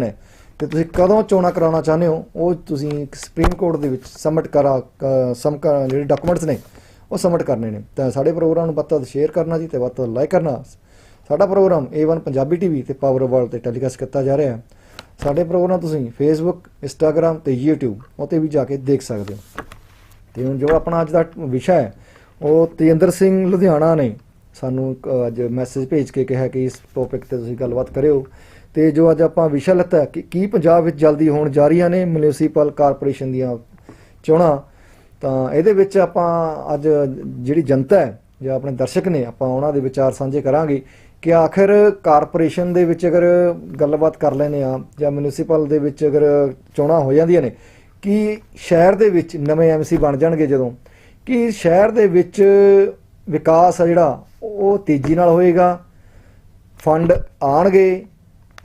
Deadline ਤੇ ਤੁਸੀਂ ਕਦੋਂ ਚੋਣਾਂ ਕਰਾਉਣਾ ਚਾਹੁੰਦੇ ਹੋ? ਉਹ ਤੁਸੀਂ ਸੁਪਰੀਮ ਕੋਰਟ ਦੇ ਵਿੱਚ ਸਬਮਿਟ ਕਰਾ ਕ- ਜਿਹੜੇ ਡਾਕੂਮੈਂਟਸ ਨੇ, ਉਹ ਸਬਮਿਟ ਕਰਨੇ ਨੇ। ਤਾਂ ਸਾਡੇ ਪ੍ਰੋਗਰਾਮ ਨੂੰ ਵੱਧ ਤੋਂ ਵੱਧ ਸ਼ੇਅਰ ਕਰਨਾ ਜੀ ਤੇ ਵੱਧ ਤੋਂ ਲਾਈਕ ਕਰਨਾ। ਸਾਡਾ ਪ੍ਰੋਗਰਾਮ A1 ਪੰਜਾਬੀ ਟੀਵੀ ਤੇ ਪਾਵਰ ਵਰਲਡ ਤੇ ਟੈਲੀਕਾਸਟ ਕੀਤਾ ਜਾ ਰਿਹਾ ਹੈ। ਸਾਡੇ ਪ੍ਰੋਗਰਾਮ ਤੁਸੀਂ ਫੇਸਬੁੱਕ ਇੰਸਟਾਗ੍ਰam ਤੇ YouTube ਉਤੇ ਵੀ ਜਾ ਕੇ ਦੇਖ ਸਕਦੇ ਹੋ। ਤੇ ਹੁਣ ਜੋ ਆਪਣਾ ਅੱਜ ਦਾ ਵਿਸ਼ਾ ਹੈ, ਉਹ ਤੇਜਿੰਦਰ ਸਿੰਘ ਲੁਧਿਆਣਾ ਨੇ ਸਾਨੂੰ ਅੱਜ ਮੈਸੇਜ ਭੇਜ ਕੇ ਕਿਹਾ ਕਿ ਇਸ ਟੌਪਿਕ ਤੇ ਤੁਸੀਂ ਗੱਲਬਾਤ ਕਰਿਓ। ਤੇ ਜੋ ਅੱਜ ਆਪਾਂ ਵਿਸ਼ਾ ਲਿੱਤਾ ਕਿ ਕੀ ਪੰਜਾਬ ਵਿੱਚ ਜਲਦੀ ਹੋਣ ਜਾ ਰਹੀਆਂ ਨੇ ਮਿਊਨਿਸਪਲ ਕਾਰਪੋਰੇਸ਼ਨ ਦੀਆਂ ਚੋਣਾਂ, ਤਾਂ ਇਹਦੇ ਵਿੱਚ ਆਪਾਂ ਅੱਜ ਜਿਹੜੀ ਜਨਤਾ ਹੈ, ਜਾਂ ਆਪਣੇ ਦਰਸ਼ਕ ਨੇ, ਆਪਾਂ ਉਹਨਾਂ ਦੇ ਵਿਚਾਰ ਸਾਂਝੇ ਕਰਾਂਗੇ ਕਿ ਆਖਰ ਕਾਰਪੋਰੇਸ਼ਨ ਦੇ ਵਿੱਚ ਅਗਰ ਗੱਲਬਾਤ ਕਰ ਲੈਨੇ ਆ ਜਾਂ ਮਿਊਨਿਸਪਲ ਦੇ ਵਿੱਚ ਅਗਰ ਚੋਣਾਂ ਹੋ ਜਾਂਦੀਆਂ ਨੇ, ਕਿ ਸ਼ਹਿਰ ਦੇ ਵਿੱਚ ਨਵੇਂ ਐਮਸੀ ਬਣ ਜਾਣਗੇ ਜਦੋਂ? ਕਿ ਸ਼ਹਿਰ ਦੇ ਵਿੱਚ ਵਿਕਾਸ ਆ ਜਿਹੜਾ, ਉਹ ਤੇਜ਼ੀ ਨਾਲ ਹੋਏਗਾ? ਫੰਡ ਆਣਗੇ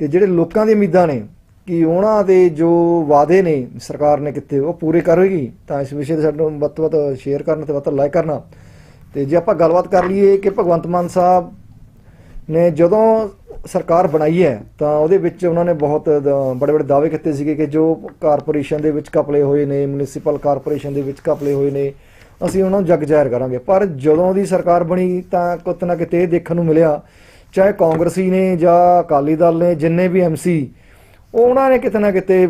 ਤੇ ਜਿਹੜੇ ਲੋਕਾਂ ਦੀਆਂ ਉਮੀਦਾਂ ਨੇ ਕਿ ਉਹਨਾਂ ਦੇ ਜੋ ਵਾਅਦੇ ਨੇ ਸਰਕਾਰ ਨੇ ਕੀਤੇ, ਉਹ ਪੂਰੇ ਕਰੇਗੀ, ਤਾਂ ਇਸ ਵਿਸ਼ੇ ਤੇ ਸਾਨੂੰ ਵੱਧ ਤੋਂ ਵੱਧ ਸ਼ੇਅਰ ਕਰਨ ਤੇ ਵੱਧ ਤੋਂ ਲਾਈਕ ਕਰਨਾ। ਤੇ ਜੇ ਆਪਾਂ ਗੱਲਬਾਤ ਕਰ ਲਈਏ ਕਿ ਭਗਵੰਤ ਮਾਨ ਸਾਹਿਬ ਨੇ ਜਦੋਂ ਸਰਕਾਰ ਬਣਾਈ ਹੈ, ਤਾਂ ਉਹਦੇ ਵਿੱਚ ਉਹਨਾਂ ਨੇ ਬਹੁਤ ਬੜੇ ਬੜੇ ਦਾਅਵੇ ਕੀਤੇ ਸੀਗੇ ਕਿ ਜੋ ਕਾਰਪੋਰੇਸ਼ਨ ਦੇ ਵਿੱਚ ਕਪਲੇ ਹੋਏ ਨੇ ਮਿਊਨਿਸਪਲ ਕਾਰਪੋਰੇਸ਼ਨ ਦੇ ਵਿੱਚ ਕਪਲੇ ਹੋਏ ਨੇ, ਅਸੀਂ ਉਹਨਾਂ ਨੂੰ ਜਗ ਜ਼ਾਹਿਰ ਕਰਾਂਗੇ। ਪਰ ਜਦੋਂ ਦੀ ਸਰਕਾਰ ਬਣੀ, ਤਾਂ ਕਿਤੇ ਨਾ ਕਿਤੇ ਇਹ ਦੇਖਣ ਨੂੰ ਮਿਲਿਆ ਚਾਹੇ ਕਾਂਗਰਸੀ ਨੇ ਜਾਂ ਅਕਾਲੀ ਦਲ ਨੇ, ਜਿੰਨੇ ਵੀ ਐਮਸੀ ਉਹਨਾਂ ਨੇ ਕਿਤੇ ਨਾ ਕਿਤੇ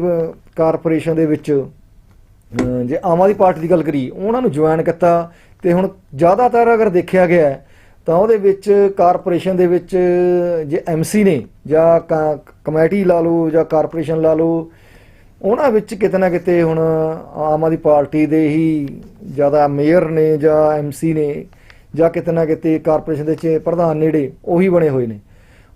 ਕਾਰਪੋਰੇਸ਼ਨ ਦੇ ਵਿੱਚ ਜੇ ਆਮ ਆਦਮੀ ਪਾਰਟੀ ਦੀ ਗੱਲ ਕਰੀ ਉਹਨਾਂ ਨੂੰ ਜੁਆਇਨ ਕੀਤਾ ਤੇ ਹੁਣ ਜ਼ਿਆਦਾਤਰ ਅਗਰ ਦੇਖਿਆ ਗਿਆ ਤਾਂ ਉਹਦੇ ਵਿੱਚ ਕਾਰਪੋਰੇਸ਼ਨ ਦੇ ਵਿੱਚ, ਜੇ ਐਮਸੀ ਨੇ ਜਾਂ ਕ- ਕਮੇਟੀ ਲਾ ਲਓ ਜਾਂ ਕਾਰਪੋਰੇਸ਼ਨ ਲਾ ਲਓ, ਉਹਨਾਂ ਵਿੱਚ ਕਿਤੇ ਨਾ ਕਿਤੇ ਹੁਣ ਆਮ ਆਦਮੀ ਪਾਰਟੀ ਦੇ ਹੀ ਜ਼ਿਆਦਾ ਮੇਅਰ ਨੇ ਜਾਂ ਐਮਸੀ ਨੇ ਜਾਂ ਕਿਤੇ ਨਾ ਕਿਤੇ ਕਾਰਪੋਰੇਸ਼ਨ ਦੇ ਚ ਪ੍ਰਧਾਨ ਨੇੜੇ ਉਹੀ ਬਣੇ ਹੋਏ ਨੇ।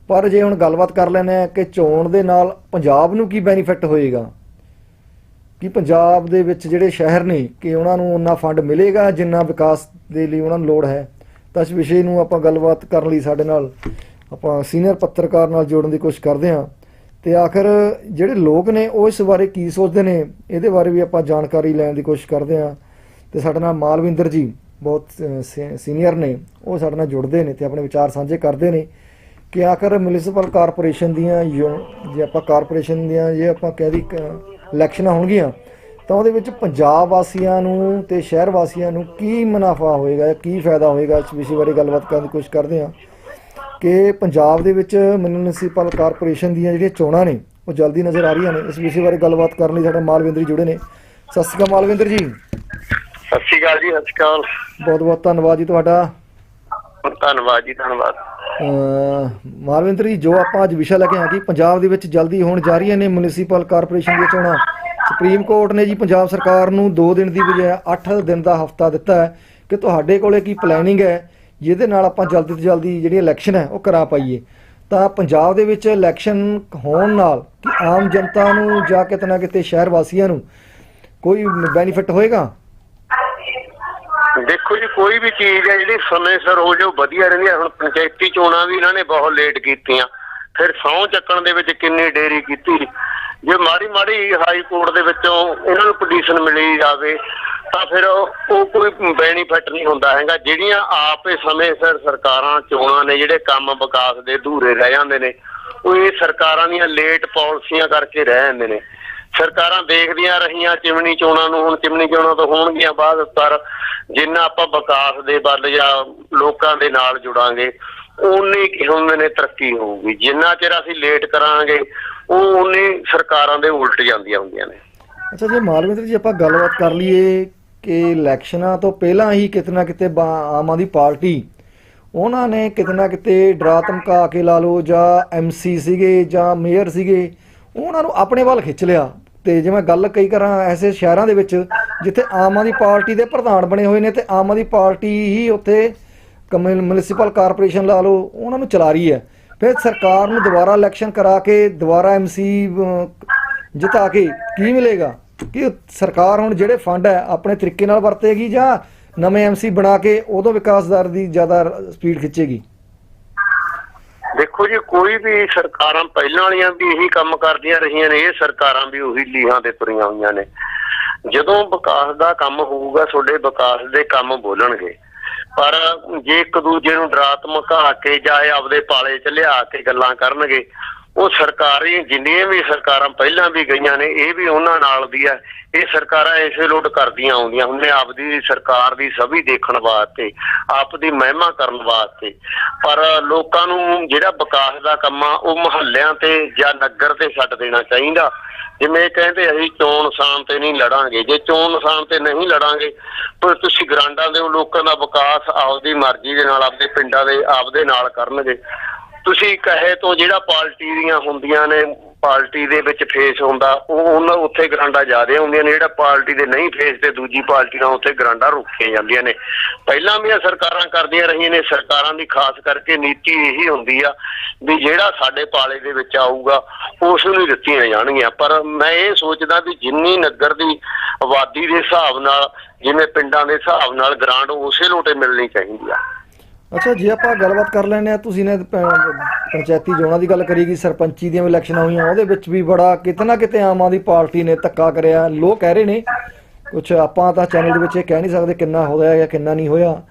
ਪਰ ਜੇ ਹੁਣ ਗੱਲਬਾਤ ਕਰ ਲੈਂਦੇ ਆ ਕਿ ਚੋਣ ਦੇ ਨਾਲ ਪੰਜਾਬ ਨੂੰ ਕੀ ਬੈਨੀਫਿਟ ਹੋਏਗਾ? ਕਿ ਪੰਜਾਬ ਦੇ ਵਿੱਚ ਜਿਹੜੇ ਸ਼ਹਿਰ ਨੇ, ਕਿ ਉਹਨਾਂ ਨੂੰ ਉਹਨਾਂ ਫੰਡ ਮਿਲੇਗਾ ਜਿੰਨਾ ਵਿਕਾਸ ਦੇ ਲਈ ਉਹਨਾਂ ਨੂੰ ਲੋੜ ਹੈ? ਤਾਂ ਇਸ ਵਿਸ਼ੇ ਨੂੰ ਆਪਾਂ ਗੱਲਬਾਤ ਕਰਨ ਲਈ ਸਾਡੇ ਨਾਲ ਆਪਾਂ ਸੀਨੀਅਰ ਪੱਤਰਕਾਰ ਨਾਲ ਜੋੜਨ ਦੀ ਕੋਸ਼ਿਸ਼ ਕਰਦੇ ਹਾਂ। ਤੇ ਆਖਰ ਜਿਹੜੇ ਲੋਕ ਨੇ, ਉਹ ਇਸ ਬਾਰੇ ਕੀ ਸੋਚਦੇ ਨੇ? ਇਹਦੇ ਬਾਰੇ ਵੀ ਆਪਾਂ ਜਾਣਕਾਰੀ ਲੈਣ ਦੀ ਕੋਸ਼ਿਸ਼ ਕਰਦੇ ਹਾਂ। ਤੇ ਸਾਡੇ ਨਾਲ ਮਾਲਵਿੰਦਰ ਜੀ ਬਹੁਤ ਸੀਨੀਅਰ ਨੇ, ਉਹ ਸਾਡੇ ਨਾਲ ਜੁੜਦੇ ਨੇ ਤੇ ਆਪਣੇ ਵਿਚਾਰ ਸਾਂਝੇ ਕਰਦੇ ਨੇ ਕਿ ਆਖਰ ਮਿਊਨਿਸਪਲ ਕਾਰਪੋਰੇਸ਼ਨ ਦੀਆਂ ਯੂ- ਜੇ ਆਪਾਂ ਕਾਰਪੋਰੇਸ਼ਨ ਦੀਆਂ ਜੇ ਆਪਾਂ ਕਹਿ ਦੀ ਇਲੈਕਸ਼ਨਾਂ ਹੋਣਗੀਆਂ, ਤਾਂ ਉਹਦੇ ਵਿੱਚ ਪੰਜਾਬ ਵਾਸੀਆਂ ਨੂੰ ਤੇ ਸ਼ਹਿਰ ਵਾਸੀਆਂ ਨੂੰ ਕੀ ਮੁਨਾਫਾ ਹੋਏਗਾ ਕੀ ਫਾਇਦਾ ਹੋਏਗਾ, ਇਸ ਵਿਸ਼ੇ ਬਾਰੇ ਗੱਲਬਾਤ ਕਰਨ ਦੀ ਕੋਸ਼ਿਸ਼ ਕਰਦੇ ਹਾਂ ਕਿ ਪੰਜਾਬ ਦੇ ਵਿੱਚ ਮਿਊਨਿਸਪਲ ਕਾਰਪੋਰੇਸ਼ਨ ਦੀਆਂ ਜਿਹੜੀਆਂ ਚੋਣਾਂ ਨੇ, ਉਹ ਜਲਦੀ ਨਜ਼ਰ ਆ ਰਹੀਆਂ ਨੇ। ਇਸ ਵਿਸ਼ੇ ਬਾਰੇ ਗੱਲਬਾਤ ਕਰਨ ਲਈ ਸਾਡੇ ਮਾਲਵਿੰਦਰ ਜੀ ਜੁੜੇ ਨੇ। ਸਤਿ ਸ਼੍ਰੀ ਅਕਾਲ ਮਾਲਵਿੰਦਰ ਜੀ। ਸਤਿ ਸ਼੍ਰੀ ਅਕਾਲ ਜੀ ਸਤਿ ਸ਼੍ਰੀ ਅਕਾਲ। ਬਹੁਤ ਬਹੁਤ ਧੰਨਵਾਦ ਜੀ ਤੁਹਾਡਾ। ਧੰਨਵਾਦ ਜੀ ਧੰਨਵਾਦ। ਅਹ ਮਾਲਵਿੰਦਰ ਜੀ ਜੋ ਆਪਾਂ ਅੱਜ ਵਿਸ਼ਾ ਲੈ ਕੇ ਆਏ ਕਿ ਪੰਜਾਬ ਦੇ ਵਿੱਚ ਜਲਦੀ ਹੋਣ ਜਾ ਰਹੀਆਂ ਨੇ ਮਿਊਨਿਸਪਲ ਕਾਰਪੋਰੇਸ਼ਨ ਦੀਆਂ ਚੋਣਾਂ। ਸੁਪਰੀਮ ਕੋਰਟ ਨੇ ਜੀ ਪੰਜਾਬ ਸਰਕਾਰ ਨੂੰ 2 ਦਿਨ ਦੀ ਬਜਾਏ 8 ਦਿਨ ਦਾ ਹਫਤਾ ਦਿੱਤਾ ਹੈ ਕਿ ਤੁਹਾਡੇ ਕੋਲੇ ਕੀ ਪਲੈਨਿੰਗ ਹੈ ਜਿਹਦੇ ਨਾਲ ਆਪਾਂ ਜਲਦੀ ਤੋਂ ਜਲਦੀ ਜਿਹੜੀ ਇਲੈਕਸ਼ਨ ਹੈ ਉਹ ਕਰਾ ਪਾਈਏ। ਤਾਂ ਪੰਜਾਬ ਦੇ ਵਿੱਚ ਇਲੈਕਸ਼ਨ ਹੋਣ ਨਾਲ ਕਿ ਆਮ ਜਨਤਾ ਨੂੰ ਜਾਂ ਕਿਤੇ ਨਾ ਕਿਤੇ ਸ਼ਹਿਰ ਵਾਸੀਆਂ ਨੂੰ ਕੋਈ ਬੈਨੀਫਿਟ ਹੋਏਗਾ? ਦੇਖੋ ਜੀ, ਕੋਈ ਵੀ ਚੀਜ਼ ਹੈ ਜਿਹੜੀ ਸਮੇਂ ਸਿਰ ਹੋ ਜਾਓ ਵਧੀਆ ਰਹਿੰਦੀ ਹੈ। ਹੁਣ ਪੰਚਾਇਤੀ ਚੋਣਾਂ ਵੀ ਇਹਨਾਂ ਨੇ ਬਹੁਤ ਲੇਟ ਕੀਤੀਆਂ। ਫਿਰ ਸਹੁੰ ਚੱਕਣ ਦੇ ਵਿੱਚ ਕਿੰਨੀ ਦੇਰੀ ਕੀਤੀ? ਜੇ ਮਾੜੀ ਮਾੜੀ ਹਾਈ ਕੋਰਟ ਦੇ ਵਿੱਚੋਂ ਇਹਨਾਂ ਨੂੰ ਪਟੀਸ਼ਨ ਮਿਲੀ ਜਾਵੇ, ਤਾਂ ਫਿਰ ਉਹ ਉਹ ਕੋਈ ਬੈਨੀਫਿਟ ਨਹੀਂ ਹੁੰਦਾ ਹੈਗਾ। ਜਿਹੜੀਆਂ ਆਪੇ ਸਮੇਂ ਸਿਰ ਸਰਕਾਰਾਂ, ਚੋਣਾਂ ਨੇ ਜਿਹੜੇ ਕੰਮ ਵਿਕਾਸ ਦੇ ਅਧੂਰੇ ਰਹਿ ਜਾਂਦੇ ਨੇ, ਉਹ ਇਹ ਸਰਕਾਰਾਂ ਦੀਆਂ ਲੇਟ ਪਾਲਿਸੀਆਂ ਕਰਕੇ ਰਹਿ ਜਾਂਦੇ ਨੇ। ਸਰਕਾਰਾਂ ਦੇਖਦੀਆਂ ਰਹੀਆਂ, ਚਿਮਨੀ ਚੋਣਾਂ ਨੂੰ ਹੁਣ, ਚਿਮਨੀ ਚੋਣਾਂ ਤੋਂ ਹੋਣਗੀਆਂ ਬਾਅਦ, ਪਰ ਜਿੰਨਾ ਆਪਾਂ ਵਿਕਾਸ ਦੇ ਵੱਲ ਜਾਂ ਲੋਕਾਂ ਦੇ ਨਾਲ ਜੁੜਾਂਗੇ ਉਨੀ ਕੀ ਹੁੰਦੇ ਨੇ ਤਰੱਕੀ ਹੋਊਗੀ। ਜਿੰਨਾ ਚਿਰ ਅਸੀਂ ਲੇਟ ਕਰਾਂਗੇ, ਉਹ ਉਨੀ ਸਰਕਾਰਾਂ ਦੇ ਉਲਟ ਜਾਂਦੀਆਂ ਹੁੰਦੀਆਂ ਨੇ। ਅੱਛਾ ਜੇ, ਮਾਲਵਿੰਦਰ ਜੀ, ਆਪਾਂ ਗੱਲਬਾਤ ਕਰ ਲਈਏ ਕਿ ਇਲੈਕਸ਼ਨਾਂ ਤੋਂ ਪਹਿਲਾਂ ਹੀ ਕਿਤੇ ਨਾ ਕਿਤੇ ਆਮ ਆਦਮੀ ਪਾਰਟੀ, ਉਹਨਾਂ ਨੇ ਕਿਤੇ ਨਾ ਕਿਤੇ ਡਰਾ ਧਮਕਾ ਕੇ ਲਾ ਲੋ ਜਾਂ ਐਮਸੀ ਸੀਗੇ ਜਾਂ ਮੇਅਰ ਸੀਗੇ, ਉਹਨਾਂ ਨੂੰ ਆਪਣੇ ਵੱਲ ਖਿੱਚ ਲਿਆ। ਤੇ ਜੇ ਮੈਂ ਗੱਲ ਕਈ ਕਰਾਂ ਐਸੇ ਸ਼ਹਿਰਾਂ ਦੇ ਵਿੱਚ, ਜਿੱਥੇ ਆਮ ਆਦਮੀ ਪਾਰਟੀ ਦੇ ਪ੍ਰਧਾਨ ਬਣੇ ਹੋਏ ਨੇ ਤੇ ਆਮ ਆਦਮੀ ਪਾਰਟੀ ਹੀ ਉੱਥੇ ਮਿਊਨਿਸਪਲ ਕਾਰਪੋਰੇਸ਼ਨ ਲਾ ਲਓ, ਉਹਨਾਂ ਨੂੰ ਚਲਾ ਰਹੀ ਹੈ। ਫਿਰ ਸਰਕਾਰ ਨੂੰ ਦੁਬਾਰਾ ਇਲੈਕਸ਼ਨ ਕਰਾ ਕੇ ਦੁਬਾਰਾ ਐਮਸੀ ਜਿਤਾ ਕੇ ਕੀ ਮਿਲੇਗਾ? ਕਿ ਸਰਕਾਰ ਹੁਣ ਜਿਹੜੇ ਫੰਡ ਹੈ, ਆਪਣੇ ਤਰੀਕੇ ਨਾਲ ਵਰਤੇਗੀ ਜਾਂ ਨਵੇਂ ਐਮਸੀ ਬਣਾ ਕੇ ਉਦੋਂ ਵਿਕਾਸ ਦਰ ਦੀ ਜ਼ਿਆਦਾ ਸਪੀਡ ਖਿੱਚੇਗੀ? ਦੇਖੋ ਜੀ, ਕੋਈ ਵੀ ਸਰਕਾਰਾਂ ਪਹਿਲਾਂ ਵਾਲੀਆਂ ਵੀ ਇਹੀ ਕੰਮ ਕਰਦੀਆਂ ਰਹੀਆਂ ਨੇ, ਇਹ ਸਰਕਾਰਾਂ ਵੀ ਉਹੀ ਲੀਹਾਂ ਤੇ ਤੁਰੀਆਂ ਹੋਈਆਂ ਨੇ। ਜਦੋਂ ਵਿਕਾਸ ਦਾ ਕੰਮ ਹੋਊਗਾ, ਤੁਹਾਡੇ ਵਿਕਾਸ ਦੇ ਕੰਮ ਬੋਲਣਗੇ। ਪਰ ਜੇ ਇੱਕ ਦੂਜੇ ਨੂੰ ਡਰਾ ਧਮਕਾ ਕੇ ਜਾਂ ਆਪਦੇ ਪਾਲੇ ਚ ਲਿਆ ਕੇ ਗੱਲਾਂ ਕਰਨਗੇ ਉਹ ਸਰਕਾਰੀ ਜਿੰਨੀਆਂ ਵੀ ਸਰਕਾਰਾਂ ਪਹਿਲਾਂ ਵੀ ਗਈਆਂ ਨੇ, ਇਹ ਵੀ ਉਹਨਾਂ ਨਾਲ ਦੀ ਆ। ਇਹ ਸਰਕਾਰਾਂ ਇਸੇ ਲੋਟ ਕਰਦੀਆਂ ਆਉਂਦੀਆਂ। ਹੁੰਦੇ ਆਪਦੀ ਸਰਕਾਰ ਦੀ ਸਭੀ ਦੇਖਣ ਵਾਸਤੇ ਆਪ ਦੀ ਮਹਿਮਾ ਕਰਨ ਵਾਸਤੇ। ਪਰ ਲੋਕਾਂ ਨੂੰ ਜਿਹੜਾ ਵਿਕਾਸ ਦਾ ਕੰਮ ਆ, ਉਹ ਮੁਹੱਲਿਆਂ ਤੇ ਜਾਂ ਨਗਰ ਤੇ ਛੱਡ ਦੇਣਾ ਚਾਹੀਦਾ। ਜਿਵੇਂ ਇਹ ਕਹਿੰਦੇ ਅਸੀਂ ਚੋਣ ਨਿਸ਼ਾਨ ਤੇ ਨਹੀਂ ਲੜਾਂਗੇ। ਜੇ ਚੋਣ ਨਿਸ਼ਾਨ ਤੇ ਨਹੀਂ ਲੜਾਂਗੇ ਪਰ ਤੁਸੀਂ ਗਰਾਂਡਾਂ ਦੇ ਲੋਕਾਂ ਦਾ ਵਿਕਾਸ ਆਪਦੀ ਮਰਜ਼ੀ ਦੇ ਨਾਲ, ਆਪਦੇ ਪਿੰਡਾਂ ਦੇ, ਆਪਦੇ ਨਾਲ ਕਰਨਗੇ। ਤੁਸੀਂ ਕਹੇ ਤੋਂ ਜਿਹੜਾ ਪਾਰਟੀ ਦੀਆਂ ਹੁੰਦੀਆਂ ਨੇ, ਪਾਰਟੀ ਦੇ ਵਿੱਚ ਫੇਸ ਹੁੰਦਾ, ਉਹ ਉਹਨਾਂ ਉੱਥੇ ਗਰਾਂਡਾ ਜ਼ਿਆਦਾ ਹੁੰਦੀਆਂ ਨੇ, ਜਿਹੜਾ ਪਾਰਟੀ ਦੇ ਨਹੀਂ ਫੇਸ ਤੇ ਦੂਜੀ ਪਾਰਟੀ ਨਾਲ ਉੱਥੇ ਗਰਾਂਡਾ ਰੁਕੀਆਂ ਜਾਂਦੀਆਂ ਨੇ। ਪਹਿਲਾਂ ਵੀ ਸਰਕਾਰਾਂ ਕਰਦੀਆਂ ਰਹੀਆਂ ਨੇ, ਸਰਕਾਰਾਂ ਦੀ ਖਾਸ ਕਰਕੇ ਨੀਤੀ ਇਹੀ ਹੁੰਦੀ ਆ ਵੀ ਜਿਹੜਾ ਸਾਡੇ ਪਾਲੇ ਦੇ ਵਿੱਚ ਆਊਗਾ ਉਸ ਨੂੰ ਦਿੱਤੀਆਂ ਜਾਣਗੀਆਂ। ਪਰ ਮੈਂ ਇਹ ਸੋਚਦਾ ਵੀ ਜਿੰਨੀ ਨਗਰ ਦੀ ਆਬਾਦੀ ਦੇ ਹਿਸਾਬ ਨਾਲ, ਜਿਵੇਂ ਪਿੰਡਾਂ ਦੇ ਹਿਸਾਬ ਨਾਲ ਗ੍ਰਾਂਟ ਉਸੇ ਲੋਟੇ ਮਿਲਣੀ ਚਾਹੀਦੀ ਆ। ਅੱਛਾ, ਜੇ ਆਪਾਂ ਗੱਲਬਾਤ ਕਰ ਲੈਂਦੇ ਆ ਤੁਸੀਂ ਨੇ ਪ- ਪੰਚਾਇਤੀ ਚੋਣਾਂ ਦੀ ਗੱਲ ਕਰੀ ਗਈ, ਸਰਪੰਚੀ ਦੀਆਂ ਵੀ ਇਲੈਕਸ਼ਨਾਂ ਹੋਈਆਂ, ਉਹਦੇ ਵਿੱਚ ਵੀ ਬੜਾ ਕਿਤੇ ਨਾ ਕਿਤੇ ਆਮ ਆਦਮੀ ਪਾਰਟੀ ਨੇ ਧੱਕਾ ਕਰਿਆ। ਲੋਕ ਕਹਿ ਰਹੇ ਨੇ ਕੁਝ ਆਪਾਂ ਤਾਂ ਚੈਨਲ ਦੇ ਵਿੱਚ ਇਹ ਕਹਿ ਨਹੀਂ ਸਕਦੇ ਕਿੰਨਾ ਹੋਇਆ ਜਾਂ ਕਿੰਨਾ ਨਹੀਂ ਹੋਇਆ,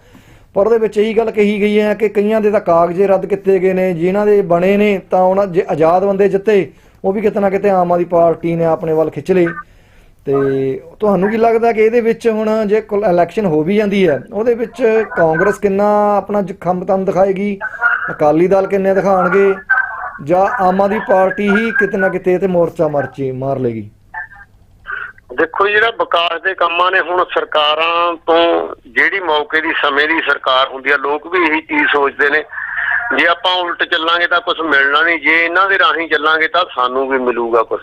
ਪਰ ਉਹਦੇ ਵਿੱਚ ਇਹੀ ਗੱਲ ਕਹੀ ਗਈ ਹੈ ਕਿ ਕਈਆਂ ਦੇ ਤਾਂ ਕਾਗਜ਼ੇ ਰੱਦ ਕੀਤੇ ਗਏ ਨੇ, ਜਿਨ੍ਹਾਂ ਦੇ ਬਣੇ ਨੇ, ਤਾਂ ਉਹਨਾਂ, ਜੇ ਆਜ਼ਾਦ ਬੰਦੇ ਜਿੱਤੇ, ਉਹ ਵੀ ਕਿਤੇ ਨਾ ਕਿਤੇ ਆਮ ਆਦਮੀ ਪਾਰਟੀ ਨੇ ਆਪਣੇ ਵੱਲ ਖਿੱਚ ਲਏ। ਤੇ ਤੁਹਾਨੂੰ ਕੀ ਲੱਗਦਾ ਕਿ ਇਹਦੇ ਵਿੱਚ ਹੁਣ ਜੇ ਇਲੈਕਸ਼ਨ ਹੋ ਵੀ ਜਾਂਦੀ ਹੈ, ਉਹਦੇ ਵਿੱਚ ਕਾਂਗਰਸ ਕਿੰਨਾ ਆਪਣਾ ਖੰਮਤਮ ਦਿਖਾਏਗੀ? ਅਕਾਲੀ ਦਲ ਕਿੰਨੇ ਦਿਖਾਣਗੇ ਜਾਂ ਆਮ ਆਦਮੀ ਪਾਰਟੀ ਹੀ ਕਿਤੇ ਨਾ ਕਿਤੇ ਤੇ ਮੋਰਚਾ ਮਰਚੀ ਮਾਰ ਲੇਗੀ? ਦੇਖੋ ਜਿਹੜਾ ਵਿਕਾਸ ਦੇ ਕੰਮਾਂ ਨੇ ਹੁਣ ਸਰਕਾਰਾਂ ਤੋਂ ਜਿਹੜੀ ਮੌਕੇ ਦੀ, ਸਮੇਂ ਦੀ ਸਰਕਾਰ ਹੁੰਦੀ ਆ, ਲੋਕ ਵੀ ਇਹੀ ਚੀਜ਼ ਸੋਚਦੇ ਨੇ। ਜੇ ਆਪਾਂ ਉਲਟ ਚੱਲਾਂਗੇ ਤਾਂ ਕੁਝ ਮਿਲਣਾ ਨਹੀਂ। ਜੇ ਇਹਨਾਂ ਦੇ ਰਾਹੀਂ ਚੱਲਾਂਗੇ ਤਾਂ ਸਾਨੂੰ ਵੀ ਮਿਲੂਗਾ ਕੁਝ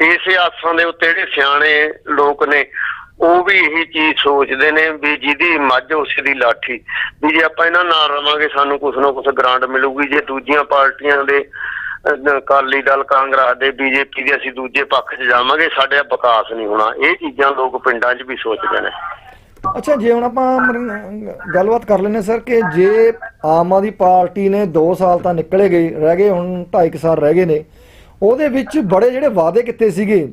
ਇਸੇ ਆਸਾਂ ਦੇ ਉੱਤੇ ਜਿਹੜੇ ਸਿਆਣੇ ਲੋਕ ਨੇ, ਉਹ ਵੀ ਇਹੀ ਚੀਜ਼ ਸੋਚਦੇ ਨੇ ਵੀ ਜਿਹਦੀ ਮੱਝ ਉਸ ਦੀ ਲਾਠੀ, ਵੀ ਜੇ ਆਪਾਂ ਇਹਨਾਂ ਨਾਲ ਰਵਾਂਗੇ, ਸਾਨੂੰ ਕੁਝ ਨਾ ਕੁਝ ਗ੍ਰਾਂਟ ਮਿਲੂਗੀ। ਜੇ ਦੂਜੀਆਂ ਪਾਰਟੀਆਂ ਦੇ ਅਕਾਲੀ ਦਲ, ਕਾਂਗਰਸ ਦੇ, ਬੀਜੇਪੀ ਦੇ ਅਸੀਂ ਦੂਜੇ ਪੱਖ 'ਚ ਜਾਵਾਂਗੇ, ਸਾਡੇ ਵਿਕਾਸ ਨਹੀਂ ਹੋਣਾ। ਇਹ ਚੀਜ਼ਾਂ ਲੋਕ ਪਿੰਡਾਂ 'ਚ ਵੀ ਸੋਚਦੇ ਨੇ। ਅੱਛਾ, ਜੇ ਹੁਣ ਆਪਾਂ ਗੱਲਬਾਤ ਕਰ ਲੈਂਦੇ ਸਰ ਕਿ ਜੇ ਆਮ ਆਦਮੀ ਪਾਰਟੀ ਨੇ 2 ਸਾਲ ਤਾਂ ਨਿਕਲੇ ਗਏ, ਰਹਿ ਗਏ, ਹੁਣ 2.5 ਸਾਲ ਰਹਿ ਗਏ ਨੇ ਉਹਦੇ ਵਿੱਚ ਬੜੇ ਜਿਹੜੇ ਵਾਅਦੇ ਕੀਤੇ ਸੀਗੇ,